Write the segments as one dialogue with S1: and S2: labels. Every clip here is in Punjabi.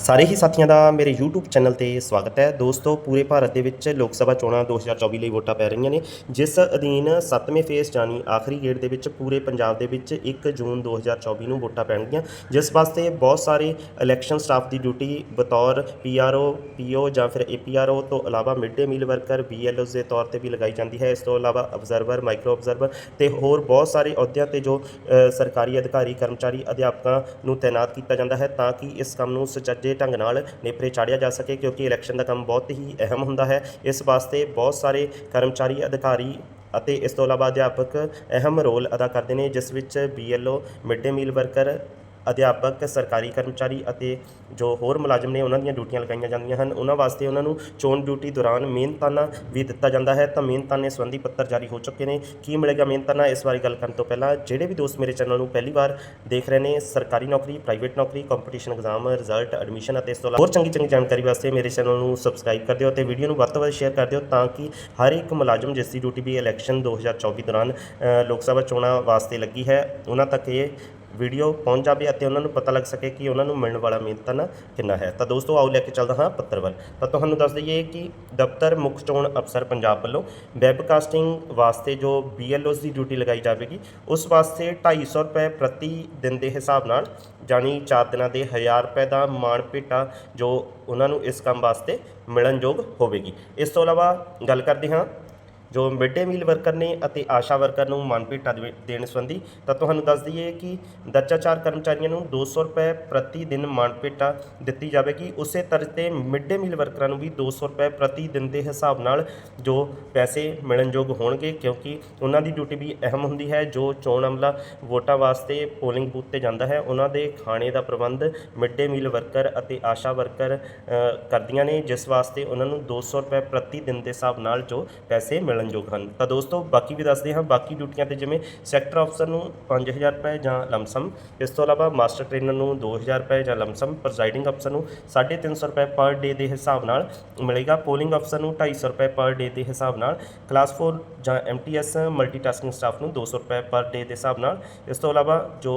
S1: ਸਾਰੇ ਹੀ ਸਾਥੀਆਂ ਦਾ ਮੇਰੇ YouTube ਚੈਨਲ ਤੇ ਸਵਾਗਤ ਹੈ। ਦੋਸਤੋ, ਪੂਰੇ ਭਾਰਤ ਦੇ ਵਿੱਚ ਲੋਕ ਸਭਾ ਚੋਣਾਂ 2024 ਲਈ ਵੋਟਾਂ ਪੈ ਰਹੀਆਂ ਨੇ, ਜਿਸ ਅਧੀਨ 7ਵੇਂ ਫੇਸ ਜਾਨੀ ਆਖਰੀ ਗੇੜ ਦੇ ਵਿੱਚ ਪੂਰੇ ਪੰਜਾਬ ਦੇ ਵਿੱਚ 1 ਜੂਨ 2024 ਨੂੰ ਵੋਟਾਂ ਪੈਣਗੀਆਂ। ਜਿਸ ਵਾਸਤੇ ਬਹੁਤ ਸਾਰੇ ਇਲੈਕਸ਼ਨ ਸਟਾਫ ਦੀ ਡਿਊਟੀ ਬਤੌਰ PRO PO ਜਾਂ ਫਿਰ APRO ਤੋਂ ਇਲਾਵਾ mid day meal worker BLOs ਦੇ ਤੌਰ ਤੇ ਵੀ ਲਗਾਈ ਜਾਂਦੀ ਹੈ। ਇਸ ਤੋਂ ਇਲਾਵਾ ਅਬਜ਼ਰਵਰ, ਮਾਈਕਰੋ ਅਬਜ਼ਰਵਰ ਤੇ ਹੋਰ ਬਹੁਤ ਸਾਰੇ ਅਹੁਦਿਆਂ ਤੇ ਜੋ ਸਰਕਾਰੀ ਅਧਿਕਾਰੀ, ਕਰਮਚਾਰੀ, ਅਧਿਆਪਕਾਂ ਨੂੰ ਤਾਇਨਾਤ ਕੀਤਾ ਜਾਂਦਾ ਹੈ ਤਾਂ ਕਿ ਇਸ ਕੰਮ ਨੂੰ ਸੁਚੱਜੇ ਢੰਗ ਨਾਲ ਨੇਪਰੇ ਚਾੜਿਆ ਜਾ ਸਕੇ, ਕਿਉਂਕਿ ਇਲੈਕਸ਼ਨ ਦਾ ਕੰਮ ਬਹੁਤ ਹੀ ਅਹਿਮ ਹੁੰਦਾ ਹੈ। ਇਸ ਵਾਸਤੇ ਬਹੁਤ ਸਾਰੇ ਕਰਮਚਾਰੀ, ਅਧਿਕਾਰੀ ਅਤੇ ਇਸ ਤੋਂ ਇਲਾਵਾ ਅਧਿਆਪਕ ਅਹਿਮ ਰੋਲ ਅਦਾ ਕਰਦੇ ਨੇ, ਜਿਸ ਵਿੱਚ BLO mid day meal worker ਅਧਿਆਪਕ, ਸਰਕਾਰੀ ਕਰਮਚਾਰੀ ਅਤੇ ਜੋ ਹੋਰ ਮੁਲਾਜ਼ਮ ਨੇ ਉਹਨਾਂ ਦੀਆਂ ਡਿਊਟੀਆਂ ਲਗਾਈਆਂ ਜਾਂਦੀਆਂ ਹਨ, ਉਹਨਾਂ ਵਾਸਤੇ ਉਹਨਾਂ ਨੂੰ ਚੋਣ ਡਿਊਟੀ ਦੌਰਾਨ ਮਿਹਨਤਾਨਾ ਵੀ ਦਿੱਤਾ ਜਾਂਦਾ ਹੈ। ਤਾਂ ਮਿਹਨਤਾਨੇ ਸੰਬੰਧੀ ਪੱਤਰ ਜਾਰੀ ਹੋ ਚੁੱਕੇ ਨੇ। ਕੀ ਮਿਲੇਗਾ ਮਿਹਨਤਾਨਾ? ਇਸ ਬਾਰੇ ਗੱਲ ਕਰਨ ਤੋਂ ਪਹਿਲਾਂ ਜਿਹੜੇ ਵੀ ਦੋਸਤ ਮੇਰੇ ਚੈਨਲ ਨੂੰ ਪਹਿਲੀ ਵਾਰ ਦੇਖ ਰਹੇ ਨੇ, ਸਰਕਾਰੀ ਨੌਕਰੀ, ਪ੍ਰਾਈਵੇਟ ਨੌਕਰੀ ਕੰਪੀਟੀਸ਼ਨ ਐਗਜ਼ਾਮ ਰਿਜ਼ਲਟ ਐਡਮਿਸ਼ਨ ਅਤੇ ਇਸ ਤੋਂ ਇਲਾਵਾ ਹੋਰ ਚੰਗੀ ਚੰਗੀ ਜਾਣਕਾਰੀ ਵਾਸਤੇ ਮੇਰੇ ਚੈਨਲ ਨੂੰ ਸਬਸਕ੍ਰਾਈਬ ਕਰ ਦਿਓ ਤੇ ਵੀਡੀਓ ਨੂੰ ਵੱਧ ਤੋਂ ਵੱਧ ਸ਼ੇਅਰ ਕਰ ਦਿਓ ਤਾਂ ਕਿ ਹਰ ਇੱਕ ਮੁਲਾਜ਼ਮ ਜਿਸ ਦੀ ਡਿਊਟੀ ਵੀ ਇਲੈਕਸ਼ਨ 2024 ਦੌਰਾਨ ਲੋਕ ਸਭਾ ਚੋਣਾਂ ਵਾਸਤੇ ਲੱਗੀ ਹੈ, ਉਹਨਾਂ ਤੱਕ ਇਹ ਵੀਡੀਓ ਪਹੁੰਚ ਜਾਵੇ ਅਤੇ ਉਹਨਾਂ ਨੂੰ ਪਤਾ ਲੱਗ ਸਕੇ ਕਿ ਉਹਨਾਂ ਨੂੰ ਮਿਲਣ ਵਾਲਾ ਮਿਹਨਤਾਨਾ ਕਿੰਨਾ ਹੈ। ਤਾਂ ਦੋਸਤੋ, ਆਓ ਲੈ ਕੇ ਚੱਲਦਾ ਹਾਂ ਪੱਤਰ ਵੱਲ ਤਾਂ ਤੁਹਾਨੂੰ ਦੱਸ ਦਈਏ ਕਿ ਦਫ਼ਤਰ ਮੁੱਖ ਚੋਣ ਅਫਸਰ ਪੰਜਾਬ ਵੱਲੋਂ ਵੈਬਕਾਸਟਿੰਗ ਵਾਸਤੇ ਜੋ BLOs ਦੀ ਡਿਊਟੀ ਲਗਾਈ ਜਾਵੇਗੀ, ਉਸ ਵਾਸਤੇ 250 ਰੁਪਏ ਪ੍ਰਤੀ ਦਿਨ ਦੇ ਹਿਸਾਬ ਨਾਲ ਜਾਨੀ 4 ਦਿਨਾਂ ਦੇ 1000 ਰੁਪਏ ਦਾ ਮਾਣ ਭੇਟਾ ਜੋ ਉਹਨਾਂ ਨੂੰ ਇਸ ਕੰਮ ਵਾਸਤੇ ਮਿਲਣਯੋਗ ਹੋਵੇਗੀ। ਇਸ ਤੋਂ ਇਲਾਵਾ ਗੱਲ ਕਰਦੇ ਹਾਂ ਜੋ ਮਿਡ ਡੇ ਮੀਲ ਵਰਕਰ ਨੇ ਅਤੇ ਆਸ਼ਾ ਵਰਕਰ ਨੂੰ ਮਾਨਪੇਟਾ ਦੇਣ ਸੰਬੰਧੀ, ਤਾਂ ਤੁਹਾਨੂੰ ਦੱਸ ਦਈਏ ਕਿ ਦਰਜਾਚਾਰ ਕਰਮਚਾਰੀਆਂ ਨੂੰ 200 ਰੁਪਏ ਪ੍ਰਤੀ ਦਿਨ ਮਾਨਪੇਟਾ ਦਿੱਤੀ ਜਾਵੇਗੀ। ਉਸੇ ਤਰ੍ਹਾਂ ਤੇ ਮਿਡ ਡੇ ਮੀਲ ਵਰਕਰਾਂ ਨੂੰ ਵੀ 200 ਰੁਪਏ ਪ੍ਰਤੀ ਦਿਨ ਦੇ ਹਿਸਾਬ ਨਾਲ ਜੋ ਪੈਸੇ ਮਿਲਣਯੋਗ ਹੋਣਗੇ, ਕਿਉਂਕਿ ਉਹਨਾਂ ਦੀ ਡਿਊਟੀ ਵੀ ਅਹਿਮ ਹੁੰਦੀ ਹੈ। ਜੋ ਚੋਣ ਅਮਲਾ ਵੋਟਾਂ ਵਾਸਤੇ ਪੋਲਿੰਗ ਬੂਥ ਤੇ ਜਾਂਦਾ ਹੈ, ਉਹਨਾਂ ਦੇ ਖਾਣੇ ਦਾ ਪ੍ਰਬੰਧ ਮਿਡ ਡੇ ਮੀਲ ਵਰਕਰ ਅਤੇ ਆਸ਼ਾ ਵਰਕਰ ਕਰਦੀਆਂ ਨੇ, ਜਿਸ ਵਾਸਤੇ ਉਹਨਾਂ ਨੂੰ 200 ਰੁਪਏ ਪ੍ਰਤੀ ਦਿਨ ਦੇ ਹਿਸਾਬ ਨਾਲ ਜੋ ਪੈਸੇ ਮਿਲ ਮਿਲਣਯੋਗ ਹਨ। ਤਾਂ ਦੋਸਤੋ, ਬਾਕੀ ਵੀ ਦੱਸਦੇ ਹਾਂ, ਬਾਕੀ ਡਿਊਟੀਆਂ ਤੇ ਜਿਵੇਂ ਸੈਕਟਰ ਅਫਸਰ ਨੂੰ 5000 ਰੁਪਏ ਜਾਂ ਲਮਸਮ ਇਸ ਤੋਂ ਇਲਾਵਾ ਮਾਸਟਰ ਟ੍ਰੇਨਰ ਨੂੰ 2000 ਰੁਪਏ ਜਾਂ ਲਮਸਮ ਪ੍ਰੈਜ਼ਾਈਡਿੰਗ ਅਫਸਰ ਨੂੰ 350 ਰੁਪਏ ਪਰ ਡੇ ਦੇ ਹਿਸਾਬ ਨਾਲ ਮਿਲੇਗਾ। ਪੋਲਿੰਗ ਅਫਸਰ ਨੂੰ 250 ਰੁਪਏ ਪਰ ਡੇ ਦੇ ਹਿਸਾਬ ਨਾਲ ਕਲਾਸ 4 ਜਾਂ ਐਮਟੀਐਸ ਮਲਟੀਟਾਸਕਿੰਗ ਸਟਾਫ ਨੂੰ 200 ਰੁਪਏ ਪਰ ਡੇ ਦੇ ਹਿਸਾਬ ਨਾਲ, ਇਸ ਤੋਂ ਇਲਾਵਾ ਜੋ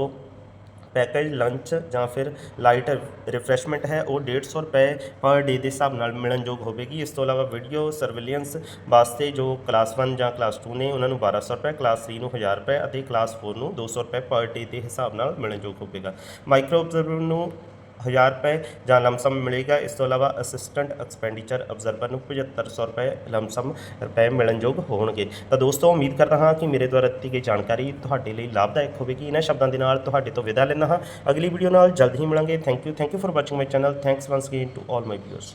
S1: ਪੈਕੇਜ ਲੰਚ ਜਾਂ ਫਿਰ ਲਾਈਟ ਰਿਫਰੈਸ਼ਮੈਂਟ ਹੈ, ਉਹ 150 ਰੁਪਏ ਪਰ ਡੇ ਦੇ ਹਿਸਾਬ ਨਾਲ ਮਿਲਣਯੋਗ ਹੋਵੇਗੀ। ਇਸ ਤੋਂ ਇਲਾਵਾ ਵੀਡੀਓ ਸਰਵੇਲੈਂਸ ਵਾਸਤੇ ਜੋ ਕਲਾਸ 1 ਜਾਂ ਕਲਾਸ 2 ਨੇ, ਉਹਨਾਂ ਨੂੰ 1200 ਰੁਪਏ ਕਲਾਸ 3 ਨੂੰ 1000 ਰੁਪਏ ਅਤੇ ਕਲਾਸ 4 ਨੂੰ 200 ਰੁਪਏ ਪਰ ਡੇ ਦੇ ਹਿਸਾਬ ਨਾਲ ਮਿਲਣਯੋਗ ਹੋਵੇਗਾ। ਮਾਈਕਰੋ ਅਬਜ਼ਰਵਰ ਨੂੰ 1000 ਰੁਪਏ ਜਾਂ ਲਮਸਮ ਮਿਲੇਗਾ। ਇਸ ਤੋਂ ਇਲਾਵਾ ਅਸਿਸਟੈਂਟ ਐਕਸਪੈਂਡੀਚਰ ਅਬਜ਼ਰਵਰ ਨੂੰ 7500 ਰੁਪਏ ਲਮਸਮ ਰੁਪਏ ਮਿਲਣਯੋਗ ਹੋਣਗੇ। ਤਾਂ ਦੋਸਤੋ, ਉਮੀਦ ਕਰਦਾ ਹਾਂ ਕਿ ਮੇਰੇ ਦੁਆਰਾ ਦਿੱਤੀ ਗਈ ਜਾਣਕਾਰੀ ਤੁਹਾਡੇ ਲਈ ਲਾਭਦਾਇਕ ਹੋਵੇਗੀ। ਇਹਨਾਂ ਸ਼ਬਦਾਂ ਦੇ ਨਾਲ ਤੁਹਾਡੇ ਤੋਂ ਵਿਦਾ ਲੈਂਦਾ ਹਾਂ। ਅਗਲੀ ਵੀਡੀਓ ਨਾਲ ਜਲਦ ਹੀ ਮਿਲਾਂਗੇ। Thank you thank you for watching my channel thanks once again to all my viewers